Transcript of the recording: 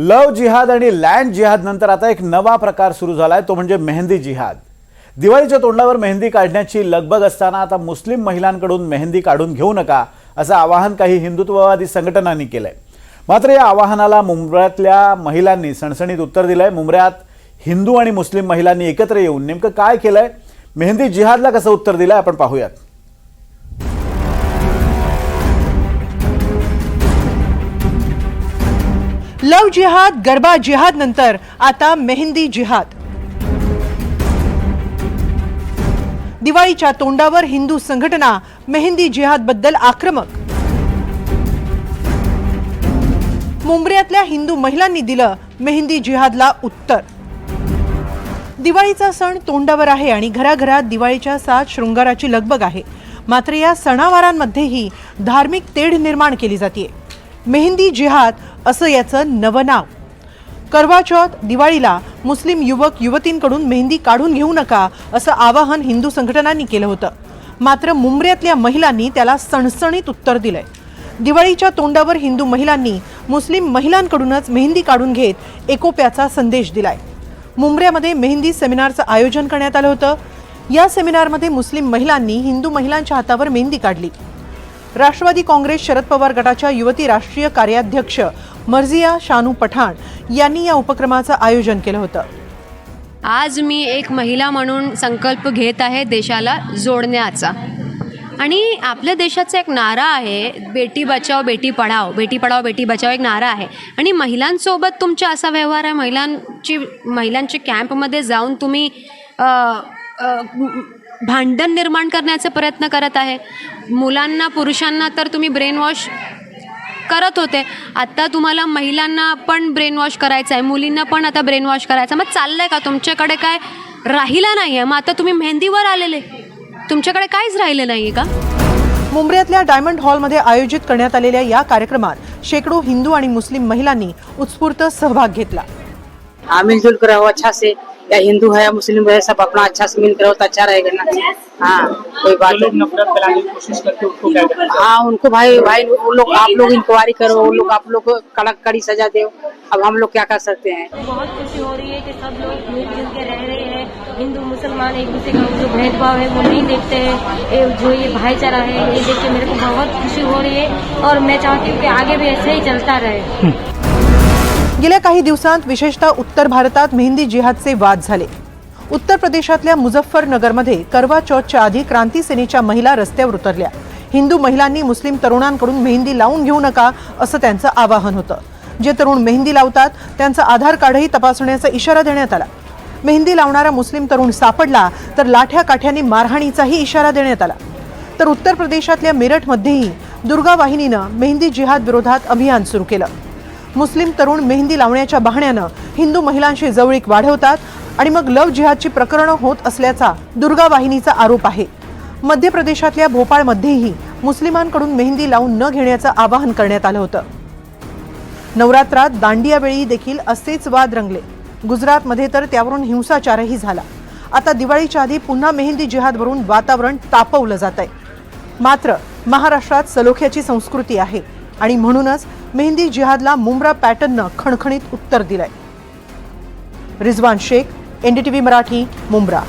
लव जिहाद आणि लँड जिहाद नंतर आता एक नवा प्रकार सुरू झालाय तो म्हणजे मेहंदी जिहाद. दिवाळीच्या तोंडावर मेहंदी काढण्याची लगबग असताना आता मुस्लिम महिलांकडून मेहंदी काढून घेऊ नका असं आवाहन काही हिंदुत्ववादी संघटनांनी केलंय. मात्र या आवाहनाला मुंबऱ्यातल्या महिलांनी सणसणीत उत्तर दिलंय. मुंबऱ्यात हिंदू आणि मुस्लिम महिलांनी एकत्र येऊन नेमकं काय केलंय? मेहंदी जिहादला कसं उत्तर दिलंय? आपण पाहूयात. लव जिहाद गरबा जिहाद नंतर आता मेहंदी जिहाद. दिवाळीच्या तोंडावर हिंदू संघटना मेहंदी जिहादबद्दल आक्रमक. मुंबऱ्यातल्या हिंदू महिलांनी दिलं मेहंदी जिहादला उत्तर. दिवाळीचा सण तोंडावर आहे आणि घराघरात दिवाळीच्या सात शृंगाराची लगबग आहे. मात्र या सणावारांमध्येही धार्मिक तेढ निर्माण केली जाते मेहंदी जिहाद असं याचं नवं नाव. करवा चौथ दिवाळीला मुस्लिम युवक युवतींकडून मेहंदी काढून घेऊ नका असं आवाहन हिंदू संघटनांनी केलं होतं. मात्र मुंबऱ्यातल्या महिलांनी त्याला सणसणीत उत्तर दिलंय. दिवाळीच्या तोंडावर हिंदू महिलांनी मुस्लिम महिलांकडूनच मेहंदी काढून घेत एकोप्याचा संदेश दिलाय. मुंबऱ्यामध्ये मेहंदी सेमिनारचं आयोजन करण्यात आलं होतं. या सेमिनारमध्ये मुस्लिम महिलांनी हिंदू महिलांच्या हातावर मेहंदी काढली. राष्ट्रवादी काँग्रेस शरद पवार गटाच्या युवती राष्ट्रीय कार्याध्यक्ष मर्जिया शानू पठाण यांनी या उपक्रमाचं आयोजन केलं होतं. आज मी एक महिला म्हणून संकल्प घेत आहे देशाला जोडण्याचा. आणि आपल्या देशाचा एक नारा आहे बेटी बचाव बेटी पढाव बेटी पढाव बेटी बचाव एक नारा आहे. आणि महिलांसोबत तुमचा असा व्यवहार आहे महिलांची महिलांच्या कॅम्पमध्ये जाऊन तुम्ही भांडण निर्माण करण्याचा प्रयत्न करत आहे. मुलांना पुरुषांना तर तुम्ही ब्रेन वॉश करत होते. आता तुम्हाला महिलांना पण ब्रेन वॉश करायचं आहे. मुलींना पण आता ब्रेन वॉश करायचं आहे. मग चाललंय का? तुमच्याकडे काय राहिलं नाही आहे मग आता तुम्ही मेहंदीवर आलेले. तुमच्याकडे काहीच राहिलं नाही आहे का? मुंबऱ्यातल्या डायमंड हॉलमध्ये आयोजित करण्यात आलेल्या या कार्यक्रमात शेकडो हिंदू आणि मुस्लिम महिलांनी उत्स्फूर्त सहभाग घेतला. हाँ कर रहो अच्छा से या हिंदू है या मुस्लिम है सब अपना अच्छा से मिल कर रहो तो अच्छा रहेगा ना। हाँ कोई बात नहीं। नफरत फैलाने की कोशिश करते हैं उनको? हाँ भाई भाई वो लोग आप लोग इंक्वायरी करो वो लोग आप लोग को कड़क कड़ी सजा दो। अब हम लोग क्या कर सकते हैं? बहुत खुशी हो रही है कि सब लोग मिलजुल के रह रहे हैं। हिंदू मुसलमान एक दूसरे का जो भेदभाव है वो नहीं देखते हैं। जो ये भाईचारा है ये देख के मेरे को बहुत खुशी हो रही है। और मैं चाहती हूँ कि आगे भी ऐसे ही चलता रहे। गेल्या काही दिवसांत विशेषतः उत्तर भारतात मेहंदी जिहादचे वाद झाले. उत्तर प्रदेशातल्या मुझफ्फरनगरमध्ये करवा चौथच्या आधी क्रांती सेनेच्या महिला रस्त्यावर उतरल्या. हिंदू महिलांनी मुस्लिम तरुणांकडून मेहंदी लावून घेऊ नका असं त्यांचं आवाहन होतं. जे तरुण मेहंदी लावतात त्यांचा आधार कार्डही तपासण्याचा इशारा देण्यात आला. मेहंदी लावणारा मुस्लिम तरुण सापडला तर लाठ्या काठ्यांनी मारहाणीचाही इशारा देण्यात आला. तर उत्तर प्रदेशातल्या मेरठमध्येही दुर्गा वाहिनीनं मेहंदी जिहाद विरोधात अभियान सुरू केलं. मुस्लिम तरुण मेहंदी लावण्याच्या बहाण्यानं हिंदू महिलांशी जवळीक वाढवतात आणि मग लव जिहादची प्रकरणं होत असल्याचा दुर्गा वाहिनीचा आरोप आहे. मध्य प्रदेशातल्या भोपाळमध्येही मुस्लिमांकडून मेहंदी लावून न घेण्याचं आवाहन करण्यात आलं होतं. नवरात्रात दांडियावेळी देखील असेच वाद रंगले. गुजरातमध्ये तर त्यावरून हिंसाचारही झाला. आता दिवाळीच्या आधी पुन्हा मेहंदी जिहादवरून वातावरण तापवलं जात आहे मात्र महाराष्ट्रात सलोख्याची संस्कृती आहे आणि म्हणूनच मेहंदी जिहादला मुंब्रा पॅटर्ननं खणखणीत उत्तर दिलंय. रिझवान शेख एनडीटीव्ही मराठी मुंब्रा.